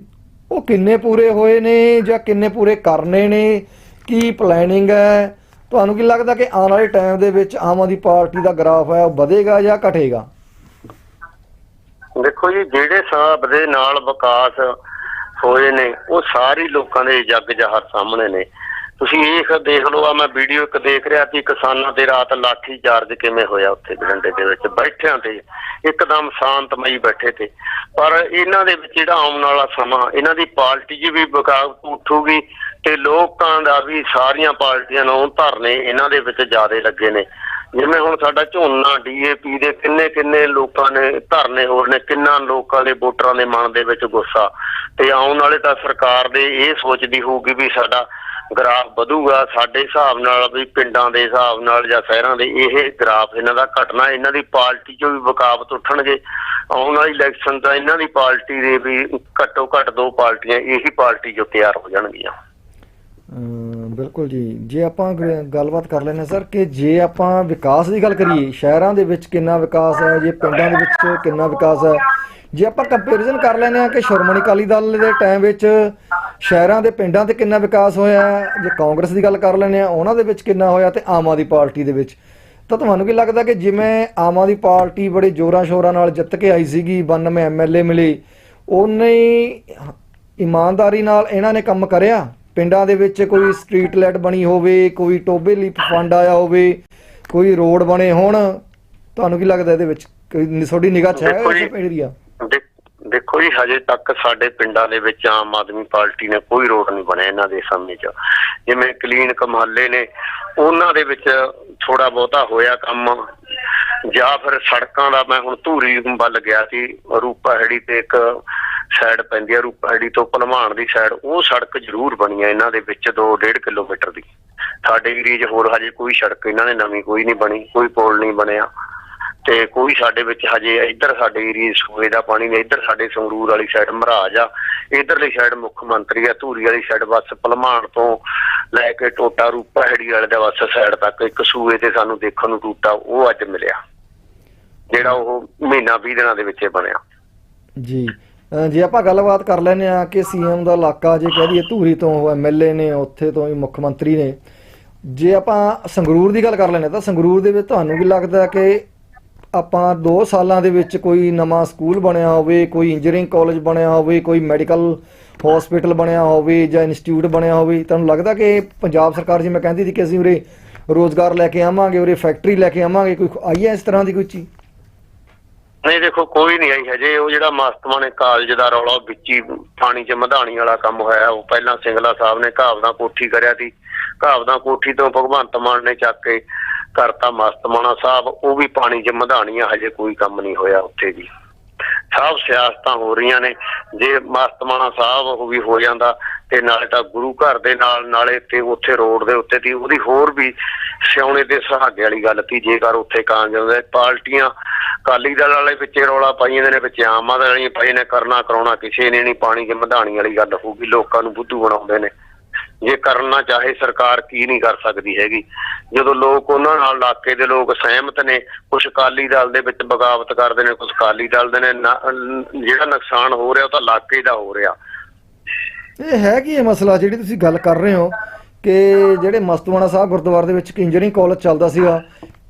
ਉਹ ਕਿੰਨੇ ਪੂਰੇ ਹੋਏ ਨੇ ਜਾਂ ਕਿੰਨੇ ਪੂਰੇ ਕਰਨੇ ਨੇ, ਕੀ ਪਲੈਨਿੰਗ ਹੈ? ਤੁਹਾਨੂੰ ਕੀ ਲੱਗਦਾ ਕਿ ਆਉਣ ਵਾਲੇ ਟਾਈਮ ਦੇ ਵਿੱਚ ਆਮ ਆਦਮੀ ਪਾਰਟੀ ਦਾ ਗ੍ਰਾਫ ਹੈ, ਉਹ ਵਧੇਗਾ ਜਾਂ ਘਟੇਗਾ? ਦੇਖੋ ਜੀ, ਜਿਹੜੇ ਹਿਸਾਬ ਦੇ ਨਾਲ ਵਿਕਾਸ ਹੋਏ ਨੇ, ਉਹ ਸਾਰੇ ਲੋਕਾਂ ਦੇ ਜੱਗ ਜਹਰ ਸਾਹਮਣੇ ਨੇ। ਤੁਸੀਂ ਇਹ ਦੇਖ ਲਓ ਆ ਮੈਂ ਵੀਡੀਓ ਇੱਕ ਦੇਖ ਰਿਹਾ ਸੀ ਕਿਸਾਨਾਂ ਦੇ ਰਾਤ ਲਾਠੀ ਚਾਰਜ ਕਿਵੇਂ ਹੋਇਆ ਉੱਥੇ ਬਠਿੰਡੇ ਦੇ ਵਿੱਚ। ਬੈਠਿਆਂ ਤੇ ਇੱਕਦਮ ਸ਼ਾਂਤਮਈ ਬੈਠੇ ਤੇ। ਪਰ ਇਹਨਾਂ ਦੇ ਵਿੱਚ ਜਿਹੜਾ ਆਉਣ ਵਾਲਾ ਸਮਾਂ, ਇਹਨਾਂ ਦੀ ਪਾਰਟੀ ਜੀ ਵੀ ਵਿਕਾਸ ਉੱਠੂਗੀ ਤੇ ਲੋਕਾਂ ਦਾ ਵੀ ਸਾਰੀਆਂ ਪਾਰਟੀਆਂ ਨੂੰ ਧਰਨੇ ਇਹਨਾਂ ਦੇ ਵਿੱਚ ਜ਼ਿਆਦੇ ਲੱਗੇ ਨੇ। ਜਿਵੇਂ ਹੁਣ ਸਾਡਾ ਝੋਨਾ ਡੀਏਪੀ ਦੇ ਕਿੰਨੇ ਕਿੰਨੇ ਲੋਕਾਂ ਨੇ ਧਰਨੇ ਹੋਰ ਨੇ, ਕਿੰਨਾ ਲੋਕਾਂ ਦੇ ਵੋਟਰਾਂ ਦੇ ਮਨ ਦੇ ਵਿੱਚ ਗੁੱਸਾ। ਤੇ ਆਉਣ ਵਾਲੇ ਤਾਂ ਸਰਕਾਰ ਦੇ ਇਹ ਸੋਚਦੀ ਹੋਊਗੀ ਵੀ ਸਾਡਾ ਗ੍ਰਾਫ ਵਧੂਗਾ, ਸਾਡੇ ਹਿਸਾਬ ਨਾਲ ਵੀ ਪਿੰਡਾਂ ਦੇ ਹਿਸਾਬ ਨਾਲ ਜਾਂ ਸ਼ਹਿਰਾਂ ਦੇ ਇਹ ਗ੍ਰਾਫ ਇਹਨਾਂ ਦਾ ਘਟਣਾ, ਇਹਨਾਂ ਦੀ ਪਾਰਟੀ 'ਚੋਂ ਵੀ ਵਕਾਵਤ ਉੱਠਣਗੇ। ਆਉਣ ਵਾਲੀ ਇਲੈਕਸ਼ਨ ਤਾਂ ਇਹਨਾਂ ਦੀ ਪਾਰਟੀ ਦੇ ਵੀ ਘੱਟੋ ਘੱਟ ਦੋ ਪਾਰਟੀਆਂ ਇਹੀ ਪਾਰਟੀ 'ਚੋਂ ਤਿਆਰ ਹੋ ਜਾਣਗੀਆਂ। ਬਿਲਕੁਲ ਜੀ। ਜੇ ਆਪਾਂ ਗੱਲਬਾਤ ਕਰ ਲੈਂਦੇ ਸਰ, ਕਿ ਜੇ ਆਪਾਂ ਵਿਕਾਸ ਦੀ ਗੱਲ ਕਰੀਏ, ਸ਼ਹਿਰਾਂ ਦੇ ਵਿੱਚ ਕਿੰਨਾ ਵਿਕਾਸ ਹੈ, ਜੇ ਪਿੰਡਾਂ ਦੇ ਵਿੱਚ ਕਿੰਨਾ ਵਿਕਾਸ ਹੈ ਜੇ ਆਪਾਂ ਕੰਪੈਰੀਜ਼ਨ ਕਰ ਲੈਂਦੇ ਹਾਂ ਕਿ ਸ਼੍ਰੋਮਣੀ ਅਕਾਲੀ ਦਲ ਦੇ ਟਾਈਮ ਵਿੱਚ ਸ਼ਹਿਰਾਂ ਦੇ ਪਿੰਡਾਂ ਤੇ ਕਿੰਨਾ ਵਿਕਾਸ ਹੋਇਆ ਜੇ ਕਾਂਗਰਸ ਦੀ ਗੱਲ ਕਰ ਲੈਂਦੇ ਹਾਂ ਉਹਨਾਂ ਦੇ ਵਿੱਚ ਕਿੰਨਾ ਹੋਇਆ ਤੇ ਆਮ ਆਦਮੀ ਪਾਰਟੀ ਦੇ ਵਿੱਚ ਤਾਂ ਤੁਹਾਨੂੰ ਕੀ ਲੱਗਦਾ ਕਿ ਜਿਵੇਂ ਆਮ ਆਦਮੀ ਪਾਰਟੀ ਬੜੇ ਜ਼ੋਰਾਂ ਸ਼ੋਰਾਂ ਨਾਲ ਜਿੱਤ ਕੇ ਆਈ ਸੀਗੀ 92 ਐਮਐਲਏ ਮਿਲੇ ਉਹਨੇ ਇਮਾਨਦਾਰੀ ਨਾਲ ਇਹਨਾਂ ਨੇ ਕੰਮ ਕਰਿਆ ਪਿੰਡਾਂ ਦੇ ਵਿੱਚ ਕੋਈ ਸਟਰੀਟ ਲਾਈਟ ਬਣੀ ਹੋਵੇ ਕੋਈ ਟੋਬੇ ਲਈ ਫੰਡ ਆਇਆ ਹੋਵੇ ਕੋਈ ਰੋਡ ਬਣੇ ਹੋਣ ਤੁਹਾਨੂੰ ਕੀ ਲੱਗਦਾ ਇਹਦੇ ਵਿੱਚ ਕੋਈ ਤੁਹਾਡੀ ਨਿਗਾਹ 'ਚ ਹੈ ਇਸ ਏਰੀਆ ਦੇ- ਦੇਖੋ ਜੀ, ਹਜੇ ਤੱਕ ਸਾਡੇ ਪਿੰਡਾਂ ਦੇ ਵਿੱਚ ਆਮ ਆਦਮੀ ਪਾਰਟੀ ਨੇ ਕੋਈ ਰੋਡ ਨਹੀਂ ਬਣਿਆ ਇਹਨਾਂ ਦੇ ਸਮੇਂ 'ਚ। ਜਿਵੇਂ ਕਲੀਨਿਕ ਮਹੱਲੇ ਨੇ, ਉਹਨਾਂ ਦੇ ਵਿੱਚ ਥੋੜਾ ਬਹੁਤਾ ਹੋਇਆ ਕੰਮ। ਜਾਂ ਫਿਰ ਸੜਕਾਂ ਦਾ ਮੈਂ ਹੁਣ ਧੂਰੀ ਵੱਲ ਗਿਆ ਸੀ, ਰੂਪਾਹੇੜੀ ਤੇ ਇੱਕ ਸਾਈਡ ਪੈਂਦੀ ਆ ਰੂਪਾ ਤੋਂ ਭਲਵਾਨ ਦੀ ਸਾਈਡ ਉਹ ਸੜਕ ਜ਼ਰੂਰ ਬਣੀ ਆ ਇਹਨਾਂ ਦੇ ਵਿੱਚ 2 1.5 ਕਿਲੋਮੀਟਰ ਦੀ। ਸਾਡੇ ਏਰੀਏ 'ਚ ਹੋਰ ਹਜੇ ਕੋਈ ਸੜਕ ਇਹਨਾਂ ਨੇ ਨਵੀਂ ਕੋਈ ਨਹੀਂ ਬਣੀ, ਕੋਈ ਪੁਲ ਨਹੀਂ ਬਣਿਆ। ਤੇ ਕੋਈ ਸਾਡੇ ਵਿੱਚ ਹਜੇ ਇੱਧਰ ਸਾਡੇ ਏਰੀਏ ਸੂਏ ਦਾ ਪਾਣੀ ਨੇ ਇੱਧਰ ਸਾਡੇ ਸੰਗਰੂਰ ਵਾਲੀ ਸਾਈਡ ਮਹਾਰਾਜ ਆ, ਇਧਰਲੀ ਸਾਈਡ ਮੁੱਖ ਮੰਤਰੀ ਆ, ਧੂਰੀ ਵਾਲੀ ਸਾਈਡ ਬੱਸ ਭਲਮਾਨ ਤੋਂ ਲੈ ਕੇ ਟੋਟਾ ਰੂਪਾ ਹੈੜੀ ਵਾਲੇ ਦਾ ਬੱਸ ਸਾਈਡ ਤੱਕ ਇੱਕ ਸੂਏ ਤੇ ਸਾਨੂੰ ਦੇਖਣ ਨੂੰ ਟੂਟਾ, ਉਹ ਅੱਜ ਮਿਲਿਆ। ਜਿਹੜਾ ਉਹ ਮਹੀਨਾ 20 ਦਿਨਾਂ ਦੇ ਵਿੱਚ ਬਣਿਆ। ਜੀ ਜੇ ਆਪਾਂ ਗੱਲਬਾਤ ਕਰ ਲੈਂਦੇ ਆ ਕਿ ਸੀਐਮ ਦਾ ਇਲਾਕਾ ਜੇ ਕਹਿ ਦਈਏ ਧੂਰੀ ਤੋਂ ਐਮਐਲਏ ਨੇ, ਉੱਥੇ ਤੋਂ ਹੀ ਮੁੱਖ ਮੰਤਰੀ ਨੇ, ਜੇ ਆਪਾਂ ਸੰਗਰੂਰ ਦੀ ਗੱਲ ਕਰ ਲੈਂਦੇ ਤਾਂ ਸੰਗਰੂਰ ਦੇ ਵਿੱਚ ਤੁਹਾਨੂੰ ਕੀ ਲੱਗਦਾ ਕਿ ਆਪਾਂ 2 ਸਾਲਾਂ ਦੇ ਵਿੱਚ ਕੋਈ ਨਵਾਂ ਸਕੂਲ ਬਣਿਆ ਹੋਵੇ, ਕੋਈ ਇੰਜੀਨੀਅਰਿੰਗ ਕਾਲਜ ਬਣਿਆ ਹੋਵੇ, ਕੋਈ ਮੈਡੀਕਲ ਹਸਪੀਟਲ ਬਣਿਆ ਹੋਵੇ ਜਾਂ ਇੰਸਟੀਚਿਊਟ ਬਣਿਆ ਹੋਵੇ, ਤੁਹਾਨੂੰ ਲੱਗਦਾ ਕਿ ਪੰਜਾਬ ਸਰਕਾਰ ਜਿਵੇਂ ਕਹਿੰਦੀ ਸੀ ਕਿ ਅਸੀਂ ਉਰੇ ਰੋਜ਼ਗਾਰ ਲੈ ਕੇ ਆਵਾਂਗੇ, ਉਰੇ ਫੈਕਟਰੀ ਲੈ ਕੇ ਆਵਾਂਗੇ, ਕੋਈ ਆਈ ਹੈ ਇਸ ਤਰ੍ਹਾਂ ਦੀ ਕੋਈ ਚੀਜ਼? ਨਹੀਂ ਦੇਖੋ, ਕੋਈ ਨਹੀਂ ਆਈ ਹਜੇ। ਉਹ ਜਿਹੜਾ ਮਸਤਮਾ ਨੇ ਕਾਲਜ ਦਾ ਰੌਲਾ ਵਿੱਚ ਹੀ 'ਚ ਮਧਾਣੀ ਵਾਲਾ ਕੰਮ ਹੋਇਆ। ਉਹ ਪਹਿਲਾਂ ਸਿੰਗਲਾ ਸਾਹਿਬ ਨੇ ਘਾਵਦਾ ਕੋਠੀ ਕਰਿਆ ਸੀ। ਘਾਵਦਾ ਕੋਠੀ ਤੋਂ ਭਗਵੰਤ ਮਾਨ ਨੇ ਚੱਕ ਕੇ ਕਰਤਾ ਮਸਤਮਾਨਾ ਸਾਹਿਬ, ਉਹ ਵੀ ਪਾਣੀ 'ਚ ਮਧਾਣੀਆਂ, ਹਜੇ ਕੋਈ ਕੰਮ ਨਹੀਂ ਹੋਇਆ ਉੱਥੇ ਵੀ। ਸਭ ਸਿਆਸਤਾਂ ਹੋ ਰਹੀਆਂ ਨੇ। ਜੇ ਮਸਤਮਾਨਾ ਸਾਹਿਬ ਉਹ ਵੀ ਹੋ ਜਾਂਦਾ, ਤੇ ਨਾਲੇ ਤਾਂ ਗੁਰੂ ਘਰ ਦੇ ਨਾਲ, ਨਾਲੇ ਤੇ ਉੱਥੇ ਰੋਡ ਦੇ ਉੱਤੇ ਦੀ, ਉਹਦੀ ਹੋਰ ਵੀ ਸਿਉਣੇ ਦੇ ਸੁਹਾਗੇ ਵਾਲੀ ਗੱਲ ਤੀ, ਜੇਕਰ ਉੱਥੇ ਕਾਮਯਾਬ ਹੈ ਪਾਰਟੀਆਂ ਕਾਲੀ ਦਲ ਵਾਲੇ ਵਿੱਚੇ ਰੌਲਾ ਪਾਈਆਂ ਜਾਂਦੇ ਨੇ, ਵਿੱਚ ਆਮ ਆਦਮੀ ਵਾਲੇ ਪਾਈ ਨੇ, ਕਰਨਾ ਕਰਾਉਣਾ ਕਿਸੇ ਨੇ ਨਹੀਂ, ਪਾਣੀ 'ਚ ਮਧਾਣੀ ਵਾਲੀ ਗੱਲ ਹੋਊਗੀ, ਲੋਕਾਂ ਨੂੰ ਬੁੱਧੂ ਬਣਾਉਂਦੇ ਨੇ। ਜੇ ਕਰਨਾ ਚਾਹੇ ਸਰਕਾਰ ਕੀ ਨਹੀਂ ਕਰ ਸਕਦੀ ਹੈਗੀ। ਜਦੋਂ ਲੋਕ ਉਹਨਾਂ ਨਾਲ ਇਲਾਕੇ ਦੇ ਲੋਕ ਸਹਿਮਤ ਨੇ ਕੁਝ ਅਕਾਲੀ ਦਲ ਦੇ ਵਿੱਚ ਬਗਾਵਤ ਕਰਦੇ ਨੇ ਕੁਝ ਅਕਾਲੀ ਦਲ ਦੇ ਨੇ ਜਿਹੜਾ ਨੁਕਸਾਨ ਹੋ ਰਿਹਾ ਉਹ ਤਾਂ ਇਲਾਕੇ ਦਾ ਹੋ ਰਿਹਾ। ਇਹ ਹੈ ਕੀ ਇਹ ਮਸਲਾ? ਜਿਹੜੀ ਤੁਸੀਂ ਗੱਲ ਕਰ ਰਹੇ ਹੋ ਕਿ ਜਿਹੜੇ ਮਸਤਵਾਣਾ ਸਾਹਿਬ ਗੁਰਦੁਆਰੇ ਦੇ ਵਿੱਚ ਇੰਜੀਨੀਅਰਿੰਗ ਕਾਲਜ ਚੱਲਦਾ ਸੀਗਾ,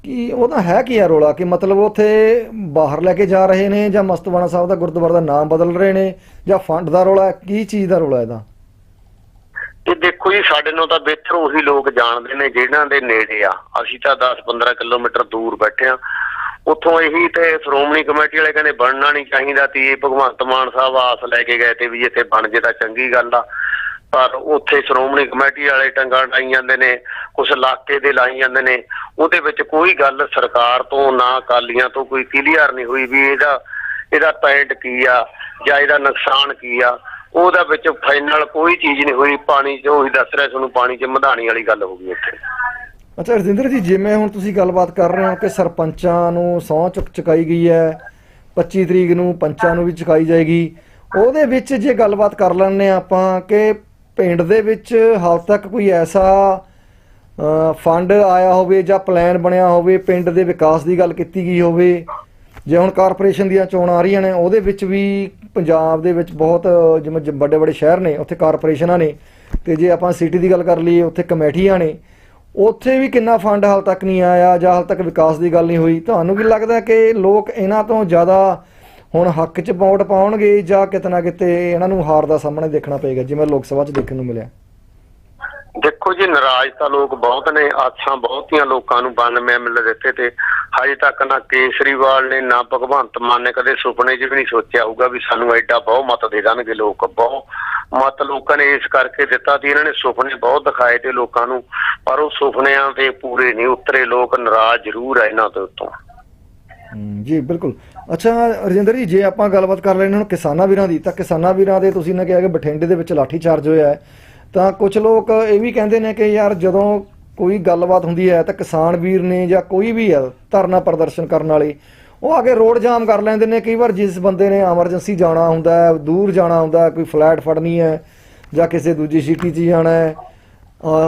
ਕਿ ਉਹਦਾ ਹੈ ਕੀ ਆ ਰੋਲਾ? ਕਿ ਮਤਲਬ ਉੱਥੇ ਬਾਹਰ ਲੈ ਕੇ ਜਾ ਰਹੇ ਨੇ ਜਾਂ ਮਸਤਵਾਣਾ ਸਾਹਿਬ ਦਾ ਗੁਰਦੁਆਰਾ ਦਾ ਨਾਮ ਬਦਲ ਰਹੇ ਨੇ ਜਾਂ ਫੰਡ ਦਾ ਰੋਲਾ ਕੀ ਚੀਜ਼ ਦਾ ਰੋਲਾ ਇਹਦਾ? ਤੇ ਦੇਖੋ ਜੀ, ਸਾਡੇ ਨੂੰ ਤਾਂ ਬਿਹਤਰ ਉਹੀ ਲੋਕ ਜਾਣਦੇ ਨੇ ਜਿਹਨਾਂ ਦੇ ਨੇੜੇ ਆ। ਅਸੀਂ ਤਾਂ 10-15 ਕਿਲੋਮੀਟਰ ਦੂਰ ਬੈਠੇ ਆ ਉੱਥੋਂ ਇਹੀ ਤੇ ਸ਼੍ਰੋਮਣੀ ਕਮੇਟੀ ਵਾਲੇ ਕਹਿੰਦੇ, ਬਣਨਾ ਨਹੀਂ ਚਾਹੀਦਾ ਤੇ ਇਹ ਭਗਵੰਤ ਮਾਨ ਸਾਹਿਬ ਆਸ ਲੈ ਕੇ ਗਏ ਤੇ ਵੀ ਇੱਥੇ ਬਣ ਜੇ ਤਾਂ ਚੰਗੀ ਗੱਲ ਆ। ਪਰ ਉੱਥੇ ਸ਼੍ਰੋਮਣੀ ਕਮੇਟੀ ਵਾਲੇ ਟੰਗਾਂ ਡਾਈ ਜਾਂਦੇ ਨੇ ਕੁਝ ਇਲਾਕੇ ਦੇ ਲਾਈ ਜਾਂਦੇ ਨੇ। ਉਹਦੇ ਵਿੱਚ ਕੋਈ ਗੱਲ ਸਰਕਾਰ ਤੋਂ, ਨਾ ਅਕਾਲੀਆਂ ਤੋਂ ਕੋਈ ਕਲੀਅਰ ਨਹੀਂ ਹੋਈ ਵੀ ਇਹਦਾ ਇਹਦਾ ਪੈਂਟ ਕੀ ਆ ਜਾਂ ਇਹਦਾ ਨੁਕਸਾਨ ਕੀ ਆ। ਉਹਦਾ ਵਿੱਚ ਫਾਈਨਲ ਕੋਈ ਚੀਜ਼ ਨਹੀਂ ਹੋਈ, ਪਾਣੀ 'ਚ ਉਹੀ ਦੱਸ ਰਿਹਾ ਤੁਹਾਨੂੰ ਪਾਣੀ 'ਚ ਮਧਾਣੀ ਵਾਲੀ ਗੱਲ ਹੋ ਗਈ ਉੱਥੇ। ਅੱਛਾ, ਰਜਿੰਦਰ ਜੀ, ਜਿਵੇਂ ਹੁਣ ਤੁਸੀਂ ਗੱਲਬਾਤ ਕਰ ਰਹੇ ਹੋ ਕਿ ਸਰਪੰਚਾਂ ਨੂੰ ਸਹੁੰ ਚੁੱਕ ਚੁਕਾਈ ਗਈ ਹੈ 25 ਤਰੀਕ ਨੂੰ ਪੰਚਾਂ ਨੂੰ ਵੀ ਚੁਕਾਈ ਜਾਏਗੀ, ਉਹਦੇ ਵਿੱਚ ਜੇ ਗੱਲਬਾਤ ਕਰ ਲੈਂਦੇ ਆਪਾਂ ਕਿ ਪਿੰਡ ਦੇ ਵਿੱਚ ਹਾਲ ਤੱਕ ਕੋਈ ਐਸਾ ਫੰਡ ਆਇਆ ਹੋਵੇ ਜਾਂ ਪਲਾਨ ਬਣਿਆ ਹੋਵੇ, ਪਿੰਡ ਦੇ ਵਿਕਾਸ ਦੀ ਗੱਲ ਕੀਤੀ ਗਈ ਹੋਵੇ, ਜੇ ਹੁਣ ਕਾਰਪੋਰੇਸ਼ਨ ਦੀਆਂ ਚੋਣਾਂ ਆ ਰਹੀਆਂ ਨੇ, ਉਹਦੇ ਵਿੱਚ ਵੀ ਪੰਜਾਬ ਦੇ ਵਿੱਚ ਬਹੁਤ, ਜਿਵੇਂ ਵੱਡੇ ਵੱਡੇ ਸ਼ਹਿਰ ਨੇ, ਉੱਥੇ ਕਾਰਪੋਰੇਸ਼ਨਾਂ ਨੇ, ਤੇ ਜੇ ਆਪਾਂ ਸਿਟੀ ਦੀ ਗੱਲ ਕਰ ਲਈਏ, ਉੱਥੇ ਕਮੇਟੀਆਂ ਨੇ, ਉੱਥੇ ਵੀ ਕਿੰਨਾ ਫੰਡ ਹਾਲ ਤੱਕ ਨਹੀਂ ਆਇਆ ਜਾਂ ਹਾਲ ਤੱਕ ਵਿਕਾਸ ਦੀ ਗੱਲ ਨਹੀਂ ਹੋਈ। ਤੁਹਾਨੂੰ ਕੀ ਲੱਗਦਾ ਕਿ ਲੋਕ ਇਹਨਾਂ ਤੋਂ ਜ਼ਿਆਦਾ ਹੁਣ ਹੱਕ 'ਚ ਵੋਟ ਪਾਉਣਗੇ ਜਾਂ ਕਿਤੇ ਨਾ ਕਿਤੇ ਇਹਨਾਂ ਨੂੰ ਹਾਰ ਦਾ ਸਾਹਮਣੇ ਦੇਖਣਾ ਪਏਗਾ, ਜਿਵੇਂ ਲੋਕ ਸਭਾ 'ਚ ਦੇਖਣ ਨੂੰ ਮਿਲਿਆ? ਦੇਖੋ ਜੀ, ਨਾਰਾਜ਼ ਤਾਂ ਲੋਕ ਬਹੁਤ ਨੇ, ਆਸਾਂ ਬਹੁਤੀਆਂ ਲੋਕਾਂ ਨੂੰ 92 ਮਿਲ ਦਿੱਤੇ ਤੇ ਹਜੇ ਤੱਕ ਨਾ ਕੇਸਰੀਵਾਲ ਨੇ, ਨਾ ਭਗਵੰਤ ਮਾਨ ਨੇ ਕਦੇ ਸੁਪਨੇ 'ਚ ਵੀ ਨਹੀਂ ਸੋਚਿਆ ਹੋਊਗਾ ਵੀ ਸਾਨੂੰ ਐਡਾ ਬਹੁ ਮਤ ਦੇ ਦੇਣਗੇ ਲੋਕ, ਬਹੁ ਮਤ ਲੋਕਾਂ ਨੇ ਇਸ ਕਰਕੇ ਦਿੱਤਾ ਸੀ ਇਹਨਾਂ ਨੇ ਸੁਪਨੇ ਬਹੁਤ ਦਿਖਾਏ ਤੇ ਲੋਕਾਂ ਨੂੰ, ਪਰ ਉਹ ਸੁਪਨਿਆਂ ਤੇ ਪੂਰੇ ਨਹੀਂ ਉਤਰੇ, ਲੋਕ ਨਾਰਾਜ਼ ਜ਼ਰੂਰ ਆ ਇਹਨਾਂ ਦੇ ਉੱਤੋਂ। ਜੀ, ਬਿਲਕੁਲ। ਅੱਛਾ, ਰਜਿੰਦਰ ਜੀ, ਜੇ ਆਪਾਂ ਗੱਲਬਾਤ ਕਰ ਲੈਣੇ ਹੁਣ ਕਿਸਾਨਾਂ ਵੀਰਾਂ ਦੀ, ਤਾਂ ਕਿਸਾਨਾਂ ਵੀਰਾਂ ਦੇ ਤੁਸੀਂ ਨੇ ਕਿਹਾ ਕਿ ਬਠਿੰਡੇ ਦੇ ਵਿੱਚ ਲਾਠੀ ਚਾਰਜ ਹੋਇਆ ਹੈ। ਤਾਂ ਕੁਝ ਲੋਕ ਇਹ ਵੀ ਕਹਿੰਦੇ ਨੇ ਕਿ ਯਾਰ ਜਦੋਂ ਕੋਈ ਗੱਲਬਾਤ ਹੁੰਦੀ ਹੈ ਤਾਂ ਕਿਸਾਨ ਵੀਰ ਨੇ ਜਾਂ ਕੋਈ ਵੀ ਹੈ ਧਰਨਾ ਪ੍ਰਦਰਸ਼ਨ ਕਰਨ ਵਾਲੇ ਉਹ ਆ ਕੇ ਰੋਡ ਜਾਮ ਕਰ ਲੈਂਦੇ ਨੇ। ਕਈ ਵਾਰ ਜਿਸ ਬੰਦੇ ਨੇ ਐਮਰਜੈਂਸੀ ਜਾਣਾ ਹੁੰਦਾ ਹੈ ਦੂਰ ਜਾਣਾ ਹੁੰਦਾ ਹੈ, ਕੋਈ ਫਲੈਟ ਫੜਨੀ ਹੈ ਜਾਂ ਕਿਸੇ ਦੂਜੀ ਸਿਟੀ 'ਚ ਜਾਣਾ ਹੈ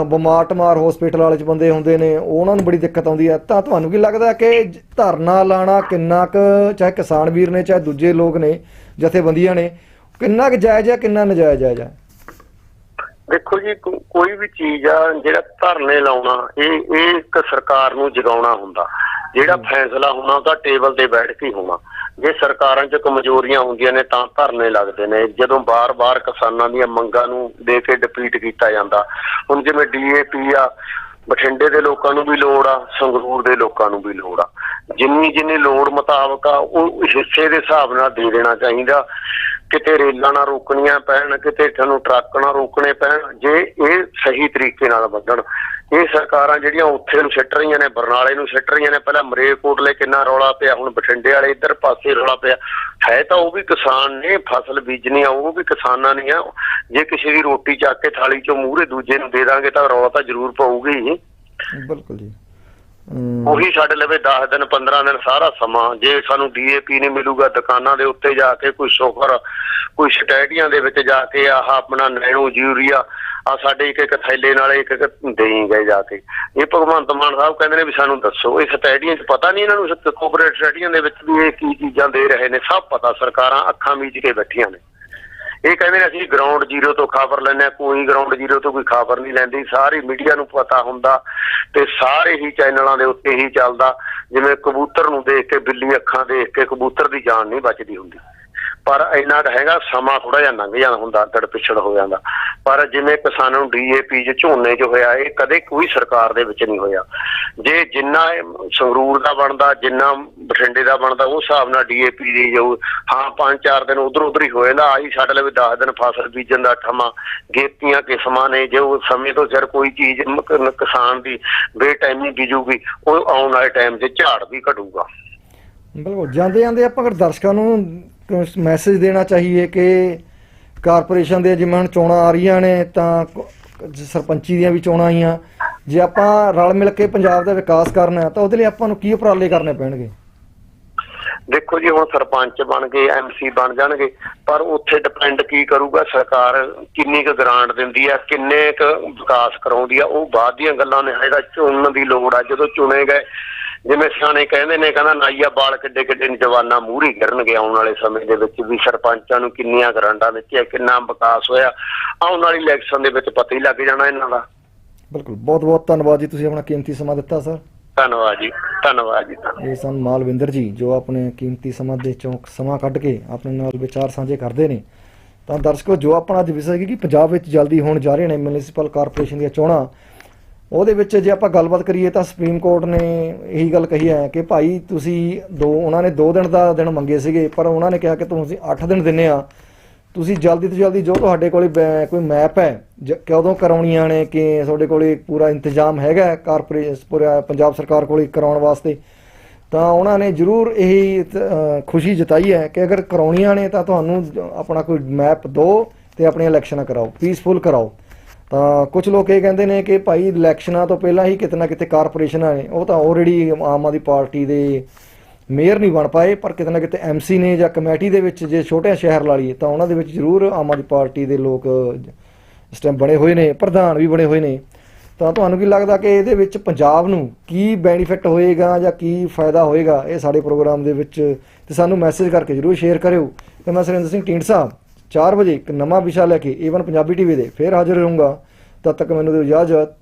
ਬਿਮਾਰ ਟਮਾਰ ਹਸਪੀਟਲ ਵਾਲੇ ਚ ਬੰਦੇ ਹੁੰਦੇ ਨੇ ਉਹਨਾਂ ਨੂੰ ਬੜੀ ਦਿੱਕਤ ਆਉਂਦੀ ਹੈ। ਤਾਂ ਤੁਹਾਨੂੰ ਕੀ ਲੱਗਦਾ ਕਿ ਧਰਨਾ ਲਾਣਾ ਕਿੰਨਾ ਕੁ ਚਾਹੇ ਕਿਸਾਨ ਵੀਰ ਨੇ ਚਾਹੇ ਦੂਜੇ ਲੋਕ ਨੇ ਜਥੇਬੰਦੀਆਂ ਨੇ ਕਿੰਨਾ ਕੁ ਜਾਇਜ਼ ਹੈ ਕਿੰਨਾ ਨਜਾਇਜ਼ ਹੈ ਦੇਖੋ ਜੀ ਕੋਈ ਵੀ ਚੀਜ਼ ਆ ਜਿਹੜਾ ਧਰਨੇ ਲਾਉਣਾ ਇਹ ਇਹ ਇੱਕ ਸਰਕਾਰ ਨੂੰ ਜਗਾਉਣਾ ਹੁੰਦਾ। ਜਿਹੜਾ ਫੈਸਲਾ ਹੋਣਾ ਉਹ ਤਾਂ ਟੇਬਲ ਤੇ ਬੈਠ ਕੇ ਹੋਣਾ। ਜੇ ਸਰਕਾਰਾਂ 'ਚ ਕਮਜ਼ੋਰੀਆਂ ਹੁੰਦੀਆਂ ਨੇ ਤਾਂ ਧਰਨੇ ਲੱਗਦੇ ਨੇ। ਜਦੋਂ ਬਾਰ-ਬਾਰ ਕਿਸਾਨਾਂ ਦੀਆਂ ਮੰਗਾਂ ਨੂੰ ਦੇ ਕੇ ਡਿਪੀਟ ਕੀਤਾ ਜਾਂਦਾ ਹੁਣ ਜਿਵੇਂ ਡੀਏਪੀ ਆ ਬਠਿੰਡੇ ਦੇ ਲੋਕਾਂ ਨੂੰ ਵੀ ਲੋੜ ਆ ਸੰਗਰੂਰ ਦੇ ਲੋਕਾਂ ਨੂੰ ਵੀ ਲੋੜ ਆ। ਜਿੰਨੀ ਜਿੰਨੀ ਲੋੜ ਮੁਤਾਬਕ ਆ, ਉਹ ਹਿੱਸੇ ਦੇ ਹਿਸਾਬ ਨਾਲ ਦੇ ਦੇਣਾ ਚਾਹੀਦਾ। ਕਿਤੇ ਰੇਲਾਂ ਨਾ ਰੋਕਣੀਆਂ ਪੈਣ, ਕਿਤੇ ਤੁਹਾਨੂੰ ਟਰੱਕ ਨਾ ਰੋਕਣੇ ਪੈਣ, ਜੇ ਇਹ ਸਹੀ ਤਰੀਕੇ ਨਾਲ ਵਧਣ। ਇਹ ਸਰਕਾਰਾਂ ਜਿਹੜੀਆਂ ਉੱਥੇ ਨੂੰ ਸਿੱਟ ਰਹੀਆਂ ਨੇ, ਬਰਨਾਲੇ ਨੂੰ ਸਿੱਟ ਰਹੀਆਂ ਨੇ, ਪਹਿਲਾਂ ਮਰੇਕੋਟਲੇ ਕਿੰਨਾ ਰੌਲਾ ਪਿਆ, ਹੁਣ ਬਠਿੰਡੇ ਵਾਲੇ ਇੱਧਰ ਪਾਸੇ ਰੌਲਾ ਪਿਆ। ਹੈ ਤਾਂ ਉਹ ਵੀ ਕਿਸਾਨ ਨੇ, ਫਸਲ ਬੀਜਣੀ ਆ, ਉਹ ਵੀ ਕਿਸਾਨਾਂ ਨੇ ਆ। ਜੇ ਕਿਸੇ ਦੀ ਰੋਟੀ ਚੱਕ ਕੇ ਥਾਲੀ ਚੋਂ ਮੂਹਰੇ ਦੂਜੇ ਨੂੰ ਦੇ ਦਾਂਗੇ ਤਾਂ ਰੌਲਾ ਤਾਂ ਜ਼ਰੂਰ ਪਊਗੀ ਬਿਲਕੁਲ ਜੀ। ਉਹੀ ਸਾਡੇ ਲਵੇ 10 ਦਿਨ 15 ਦਿਨ ਸਾਰਾ ਸਮਾਂ। ਜੇ ਸਾਨੂੰ ਡੀਏਪੀ ਨਹੀਂ ਮਿਲੂਗਾ, ਦੁਕਾਨਾਂ ਦੇ ਉੱਤੇ ਜਾ ਕੇ ਕੋਈ ਸ਼ੋਫਰ, ਕੋਈ ਸਟੈਟੀਆਂ ਦੇ ਵਿੱਚ ਜਾ ਕੇ ਆਹ ਆਪਣਾ ਨੈਣੋ ਯੂਰੀਆ ਆ ਸਾਡੇ ਇੱਕ ਇੱਕ ਥੈਲੇ ਨਾਲ ਇੱਕ ਇੱਕ ਦੇਈ ਗਏ ਜਾ ਕੇ। ਇਹ ਭਗਵੰਤ ਮਾਨ ਸਾਹਿਬ ਕਹਿੰਦੇ ਨੇ ਵੀ ਸਾਨੂੰ ਦੱਸੋ, ਇਹ ਸਟੈਟੀਆਂ 'ਚ ਪਤਾ ਨਹੀਂ ਇਹਨਾਂ ਨੂੰ ਕੋਆਪਰੇਟ ਸਟੈਟੀਆਂ ਦੇ ਵਿੱਚ ਵੀ ਇਹ ਕੀ ਚੀਜ਼ਾਂ ਦੇ ਰਹੇ ਨੇ, ਸਭ ਪਤਾ ਸਰਕਾਰਾਂ ਅੱਖਾਂ ਮੀਚ ਕੇ ਬੈਠੀਆਂ ਨੇ। ਇਹ ਕਹਿੰਦੇ ਨੇ ਅਸੀਂ ਗਰਾਊਂਡ ਜ਼ੀਰੋ ਤੋਂ ਖਬਰ ਲੈਂਦੇ ਹਾਂ, ਕੋਈ ਗਰਾਊਂਡ ਜ਼ੀਰੋ ਤੋਂ ਕੋਈ ਖਬਰ ਨਹੀਂ ਲੈਂਦੀ, ਸਾਰੀ ਮੀਡੀਆ ਨੂੰ ਪਤਾ ਹੁੰਦਾ ਤੇ ਸਾਰੇ ਹੀ ਚੈਨਲਾਂ ਦੇ ਉੱਤੇ ਹੀ ਚੱਲਦਾ, ਜਿਵੇਂ ਕਬੂਤਰ ਨੂੰ ਦੇਖ ਕੇ ਬਿੱਲੀ ਅੱਖਾਂ ਦੇਖ ਕੇ ਕਬੂਤਰ ਦੀ ਜਾਨ ਨਹੀਂ ਬਚਦੀ ਹੁੰਦੀ। ਪਰ ਇੰਨਾ ਹੈਗਾ, ਸਮਾਂ ਥੋੜਾ ਜਿਹਾ ਲੰਘ ਜਾਂਦਾ ਹੁੰਦਾ ਅੱਗੜ ਪਿਛੜ ਹੋ ਜਾਂਦਾ। ਪਰ ਜਿਵੇਂ ਕਿਸਾਨਾਂ ਨੂੰ ਡੀਏਪੀ ਚ ਝੋਨੇ ਚ ਹੋਇਆ, ਇਹ ਕਦੇ ਕੋਈ ਸਰਕਾਰ ਦੇ ਵਿੱਚ ਨਹੀਂ ਹੋਇਆ। ਜੇ ਜਿੰਨਾ ਸੰਗਰੂਰ ਦਾ ਬਣਦਾ, ਜਿੰਨਾ ਬਠਿੰਡੇ ਦਾ ਬਣਦਾ, ਉਸ ਹਿਸਾਬ ਨਾਲ ਡੀਏਪੀ ਦੀ ਜੋ, ਹਾਂ, ਪੰਜ ਚਾਰ ਦਿਨ ਉਧਰ ਉਧਰ ਹੀ ਹੋ ਜਾਂਦਾ, ਆਹੀ ਸਾਡੇ ਲਈ 10 ਦਿਨ ਫਸਲ ਬੀਜਣ ਦਾ ਠਮਾ ਗੇਤੀਆਂ ਕਿਸਮਾਂ ਨੇ, ਜੋ ਸਮੇਂ ਤੋਂ ਸਿਰ ਕੋਈ ਚੀਜ਼ ਕਿਸਾਨ ਦੀ ਬੇਟਾਈਮੀ ਬੀਜੂਗੀ, ਉਹ ਆਉਣ ਵਾਲੇ ਟਾਈਮ 'ਚ ਝਾੜ ਵੀ ਘਟੂਗਾ। ਬਿਲਕੁਲ ਜਾਂਦੇ ਜਾਂਦੇ ਆਪਾਂ ਅਗਰ ਦਰਸ਼ਕਾਂ ਨੂੰ ਮੈਸੇਜ ਦੇਣਾ ਚਾਹੀਏ ਕਿ ਕਾਰਪੋਰੇਸ਼ਨ ਦੇ ਜਿਵੇਂ ਹੁਣ ਚੋਣਾਂ ਆ ਰਹੀਆਂ ਨੇ, ਤਾਂ ਸਰਪੰਚੀ ਦੀਆਂ ਵੀ ਚੋਣਾਂ ਆਈਆਂ। ਜੇ ਆਪਾਂ ਰਲ ਮਿਲ ਕੇ ਪੰਜਾਬ ਦਾ ਵਿਕਾਸ ਕਰਨਾ ਤਾਂ ਉਹਦੇ ਲਈ ਆਪਾਂ ਨੂੰ ਕੀ ਉਪਰਾਲੇ ਕਰਨੇ ਪੈਣਗੇ? ਦੇਖੋ ਜੀ, ਹੁਣ ਸਰਪੰਚ ਬਣ ਗਏ ਐਮਸੀ ਬਣ ਜਾਣਗੇ, ਪਰ ਉੱਥੇ ਡਿਪੈਂਡ ਕੀ ਕਰੂਗਾ? ਸਰਕਾਰ ਕਿੰਨੀ ਕੁ ਗ੍ਰਾਂਟ ਦਿੰਦੀ ਆ, ਕਿੰਨੇ ਕੁ ਵਿਕਾਸ ਕਰਾਉਂਦੀ ਆ, ਉਹ ਬਾਅਦ ਦੀਆਂ ਗੱਲਾਂ ਨੇ। ਇਹਦਾ ਚੁਣਨ ਦੀ ਲੋੜ ਆ। ਜਦੋਂ ਚੁਣੇ ਗਏ ਜਿਵੇਂ ਸਿਆਣੇ ਕਹਿੰਦੇ ਨੇ ਕਹਿੰਦਾ ਨਾਈਆ ਬਾਲ ਕਿੱਡੇ ਕਿੱਡੇ ਜਵਾਨਾਂ ਮੂਹਰੀ ਕਰਨਗੇ ਆਉਣ ਵਾਲੇ ਸਮੇਂ ਦੇ ਵਿੱਚ ਵੀ। ਸਰਪੰਚਾਂ ਨੂੰ ਕਿੰਨੀਆਂ ਗ੍ਰਾਂਟਾਂ ਦਿੱਤੀਆਂ ਕਿੰਨਾ ਵਿਕਾਸ ਹੋਇਆ। ਆਉਣ ਵਾਲੀ ਇਲੈਕਸ਼ਨ ਦੇ ਵਿੱਚ ਪਤਾ ਹੀ ਲੱਗ ਜਾਣਾ ਇਹਨਾਂ ਦਾ। ਬਿਲਕੁਲ। ਬਹੁਤ ਬਹੁਤ ਧੰਨਵਾਦ ਜੀ ਤੁਸੀਂ ਆਪਣਾ ਕੀਮਤੀ ਸਮਾਂ ਦਿੱਤਾ ਸਰ। ਧੰਨਵਾਦ ਜੀ ਧੰਨਵਾਦ ਜੀ ਇਹ ਸਨ ਮਾਲਵਿੰਦਰ ਜੀ ਜੋ ਆਪਣੇ ਕੀਮਤੀ ਸਮਾਂ ਦੇ ਚੋਂ ਸਮਾਂ ਕੱਢ ਕੇ ਆਪਣੇ ਨਾਲ ਵਿਚਾਰ ਸਾਂਝੇ ਕਰਦੇ ਨੇ। ਤਾਂ ਦਰਸ਼ਕੋ ਜੋ ਆਪਣਾ ਅੱਜ ਵਿਸ਼ਾ ਹੈ ਕਿ ਪੰਜਾਬ ਵਿੱਚ ਜਲਦੀ ਹੋਣ ਜਾ ਰਹੇ ਨੇ ਮਿਊਨਿਸਪਲ ਕਾਰਪੋਰੇਸ਼ਨ ਦੀਆਂ ਚੋਣਾਂ ਉਹਦੇ ਵਿੱਚ ਜੇ ਆਪਾਂ ਗੱਲਬਾਤ ਕਰੀਏ ਤਾਂ ਸੁਪਰੀਮ ਕੋਰਟ ਨੇ ਇਹੀ ਗੱਲ ਕਹੀ ਹੈ ਕਿ ਭਾਈ ਤੁਸੀਂ ਦੋ, ਉਹਨਾਂ ਨੇ 2 ਦਿਨ ਦਾ ਦਿਨ ਮੰਗੇ ਸੀਗੇ, ਪਰ ਉਹਨਾਂ ਨੇ ਕਿਹਾ ਕਿ ਤੁਸੀਂ 8 ਦਿਨ ਦਿੰਨੇ ਆ। ਤੁਸੀਂ ਜਲਦੀ ਤੋਂ ਜਲਦੀ ਜੋ ਤੁਹਾਡੇ ਕੋਲੇ ਕੋਈ ਮੈਪ ਹੈ, ਜ- ਕਦੋਂ ਕਰਾਉਣੀਆਂ ਨੇ, ਕਿ ਤੁਹਾਡੇ ਕੋਲੇ ਪੂਰਾ ਇੰਤਜ਼ਾਮ ਹੈਗਾ ਕਾਰਪੋਰੇਸ਼ਨ, ਪੂਰਾ ਪੰਜਾਬ ਸਰਕਾਰ ਕੋਲੇ ਕਰਾਉਣ ਵਾਸਤੇ, ਤਾਂ ਉਹਨਾਂ ਨੇ ਜ਼ਰੂਰ ਇਹ ਖੁਸ਼ੀ ਜਤਾਈ ਹੈ ਕਿ ਅਗਰ ਕਰਾਉਣੀਆਂ ਨੇ ਤਾਂ ਤੁਹਾਨੂੰ ਆਪਣਾ ਕੋਈ ਮੈਪ ਦਿਓ ਤੇ ਆਪਣੀਆਂ ਇਲੈਕਸ਼ਨਾਂ ਕਰਾਓ, ਪੀਸਫੁਲ ਕਰਾਓ। ਤਾਂ ਕੁਝ ਲੋਕ ਇਹ ਕਹਿੰਦੇ ਨੇ ਕਿ ਭਾਈ ਇਲੈਕਸ਼ਨਾਂ ਤੋਂ ਪਹਿਲਾਂ ਹੀ ਕਿਤੇ ਨਾ ਕਿਤੇ ਕਾਰਪੋਰੇਸ਼ਨਾਂ ਨੇ, ਉਹ ਤਾਂ ਆਲਰੇਡੀ ਆਮ ਆਦਮੀ ਪਾਰਟੀ ਦੇ ਮੇਅਰ ਨਹੀਂ ਬਣ ਪਾਏ, ਪਰ ਕਿਤੇ ਨਾ ਕਿਤੇ ਐਮਸੀ ਨੇ ਜਾਂ ਕਮੇਟੀ ਦੇ ਵਿੱਚ ਜੇ ਛੋਟੇ ਸ਼ਹਿਰ ਲਾ ਲਈਏ ਤਾਂ ਉਹਨਾਂ ਦੇ ਵਿੱਚ ਜ਼ਰੂਰ ਆਮ ਆਦਮੀ ਪਾਰਟੀ ਦੇ ਲੋਕ ਇਸ ਟਾਈਮ ਬਣੇ ਹੋਏ ਨੇ, ਪ੍ਰਧਾਨ ਵੀ ਬਣੇ ਹੋਏ ਨੇ। ਤਾਂ ਤੁਹਾਨੂੰ ਕੀ ਲੱਗਦਾ ਕਿ ਇਹਦੇ ਵਿੱਚ ਪੰਜਾਬ ਨੂੰ ਕੀ ਬੈਨੀਫਿਟ ਹੋਏਗਾ ਜਾਂ ਕੀ ਫਾਇਦਾ ਹੋਏਗਾ? ਇਹ ਸਾਡੇ ਪ੍ਰੋਗਰਾਮ ਦੇ ਵਿੱਚ ਤੇ ਸਾਨੂੰ ਮੈਸੇਜ ਕਰਕੇ ਜ਼ਰੂਰ ਸ਼ੇਅਰ ਕਰਿਓ। ਤੇ ਮੈਂ ਸੁਰਿੰਦਰ ਸਿੰਘ ਢੀਂਡਸਾ 4 ਵਜੇ ਇੱਕ ਨਵਾਂ ਵਿਸ਼ਾ ਲੈ ਕੇ ਏਵਨ ਪੰਜਾਬੀ ਟੀਵੀ ਦੇ ਫੇਰ ਹਾਜ਼ਰ ਰਹੂੰਗਾ। ਤਦ ਤੱਕ ਮੈਨੂੰ ਦਿਓ ਇਜਾਜ਼ਤ